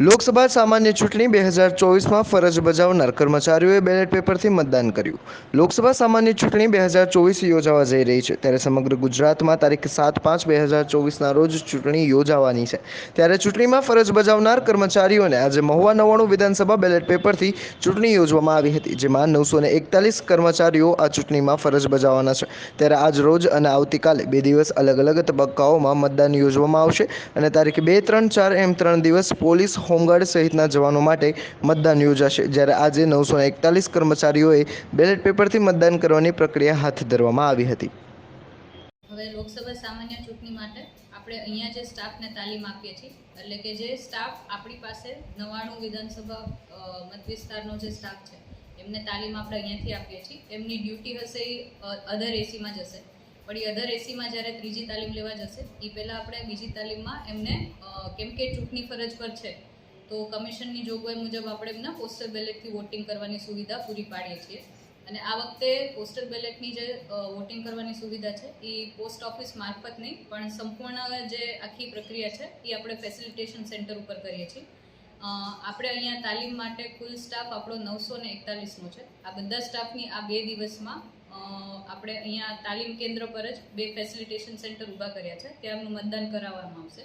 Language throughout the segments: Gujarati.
લોકસભા સામાન્ય ચૂંટણી બે હજાર ચોવીસમાં ફરજ બજાવનાર કર્મચારીઓએ બેલેટ પેપરથી મતદાન કર્યું. લોકસભા સામાન્ય ચૂંટણી બે હજાર ચોવીસ યોજાવા જઈ રહી છે. ત્યારે સમગ્ર ગુજરાતમાં તારીખ સાત પાંચ બે હજાર ચોવીસના રોજ ચૂંટણી યોજાવાની છે. ત્યારે ચૂંટણીમાં ફરજ બજાવનાર કર્મચારીઓને આજે મહુવા નવ્વાણું વિધાનસભા બેલેટ પેપરથી ચૂંટણી યોજવામાં આવી હતી, જેમાં નવસો એકતાલીસ કર્મચારીઓ આ ચૂંટણીમાં ફરજ બજાવવાના છે. ત્યારે આજ રોજ અને આવતીકાલે બે દિવસ અલગ અલગ તબક્કાઓમાં મતદાન યોજવામાં આવશે અને તારીખ બે ત્રણ ચાર એમ ત્રણ દિવસ પોલીસ હોમગાર્ડ સહિતના જવાનો માટે મતદાન યોજાશે. જ્યારે આજે નવસો એકતાલીસ કર્મચારીઓએ બેલેટ પેપરથી મતદાન કરવાની પ્રક્રિયા હાથ ધરવામાં આવી હતી. હવે લોકસભા સામાન્ય ચૂંટણી માટે આપણે અહીંયા જે સ્ટાફને તાલીમ આપીએ છીએ, એટલે કે જે સ્ટાફ આપણી પાસે નવાણું વિધાનસભા મતવિસ્તારનો મત વિસ્તારનો જે સ્ટાફ છે, એમને તાલીમ આપણે અહીંયાથી આપીએ છીએ. એમની ડ્યુટી હશે એ અધર એસીમાં જશે. પણ એ અધર એસીમાં જ્યારે ત્રીજી તાલીમ લેવા જશે એ પહેલાં આપણે બીજી તાલીમમાં એમને કેમ કે ચૂંટણી ફરજ પર છે તો કમિશનની જોગવાઈ મુજબ આપણે એમના પોસ્ટલ બેલેટથી વોટિંગ કરવાની સુવિધા પૂરી પાડીએ છીએ. અને આ વખતે પોસ્ટલ બેલેટની જે વોટિંગ કરવાની સુવિધા છે, એ પોસ્ટ ઓફિસ મારફત નહીં, પણ સંપૂર્ણ જે આખી પ્રક્રિયા છે, એ આપણે ફેસિલિટેશન સેન્ટર ઉપર કરીએ છીએ. આપણે અહીંયા તાલીમ માટે કુલ સ્ટાફ આપણો નવસો ને એકતાલીસનો છે. આ બધા સ્ટાફની આ બે દિવસમાં આપણે અહીંયા તાલીમ કેન્દ્ર પર જ બે ફેસિલિટેશન સેન્ટર ઊભા કર્યા છે. ત્યાં મતદાન કરાવવામાં આવશે.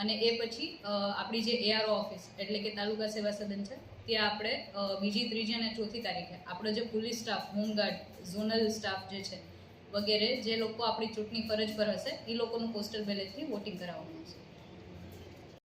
અને એ પછી આપણી જે એઆરઓ ઓફિસ, એટલે કે તાલુકા સેવા સદન છે, ત્યાં આપણે બીજી ત્રીજી અને ચોથી તારીખે આપણો જે police staff home guard zonal staff જે છે, વગેરે જે લોકો આપણી ચૂંટણી ફરજ પર હશે, એ લોકોનું પોસ્ટલ બેલેટથી વોટિંગ કરાવવાનું છે.